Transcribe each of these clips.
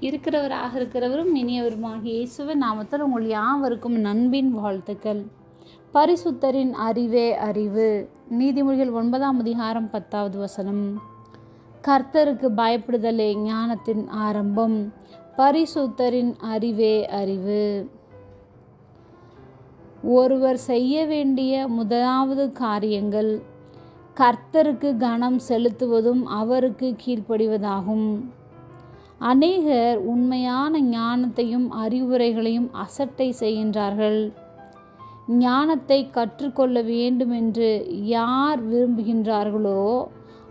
இருக்கிறவராக இருக்கிறவரும் இனியவருமாகிய இயேசுவின் நாமத்தில் உங்கள் யாவருக்கும் நண்பின் வாழ்த்துக்கள். பரிசுத்தரின் அறிவே அறிவு. நீதிமொழிகள் ஒன்பதாம் அதிகாரம் பத்தாவது வசனம். கர்த்தருக்கு பயப்படுதலே ஞானத்தின் ஆரம்பம். பரிசுத்தரின் அறிவே அறிவு. ஒருவர் செய்ய வேண்டிய முதலாவது காரியங்கள் கர்த்தருக்கு கனம் செலுத்துவதும் அவருக்கு கீழ்ப்படிவதாகும். அநேகர் உண்மையான ஞானத்தையும் அறிவுரைகளையும் அசட்டை செய்கின்றார்கள். ஞானத்தை கற்றுக்கொள்ள வேண்டுமென்று யார் விரும்புகின்றார்களோ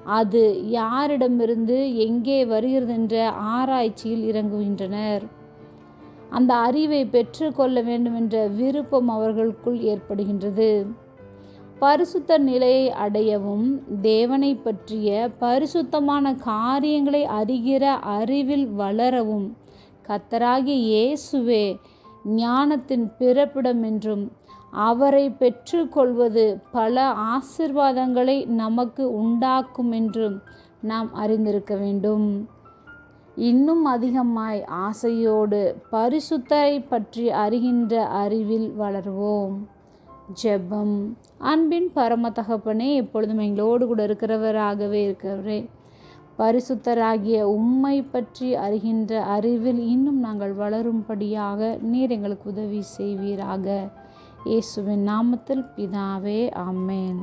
அது யாரிடமிருந்து எங்கே வருகிறதென்ற ஆராய்ச்சியில் இறங்குகின்றனர். அந்த அறிவை பெற்றுக்கொள்ள வேண்டுமென்ற விருப்பம் அவர்களுக்குள் ஏற்படுகின்றது. பரிசுத்த நிலையை அடையவும் தேவனை பற்றிய பரிசுத்தமான காரியங்களை அறிகிற அறிவில் வளரவும். கத்தராகிய இயேசுவே ஞானத்தின் பிறப்பிடம் என்றும் அவரை பெற்றுக்கொள்வது பல ஆசிர்வாதங்களை நமக்கு உண்டாக்கும் என்றும் நாம் அறிந்திருக்க வேண்டும். இன்னும் அதிகமாய் ஆசையோடு பரிசுத்தரை பற்றி அறிகின்ற அறிவில் வளர்வோம். ஜெபம். அன்பின் பரம தகப்பனே எப்பொழுதும் எங்களோடு கூட இருக்கிறவராகவே இருக்கிறவரே. பரிசுத்தராகிய உம்மை பற்றி அறிகின்ற அறிவில் இன்னும் நாங்கள் வளரும்படியாக நீர் எங்களுக்கு உதவி செய்வீராக. இயேசுவின் நாமத்தில் பிதாவே ஆமேன்.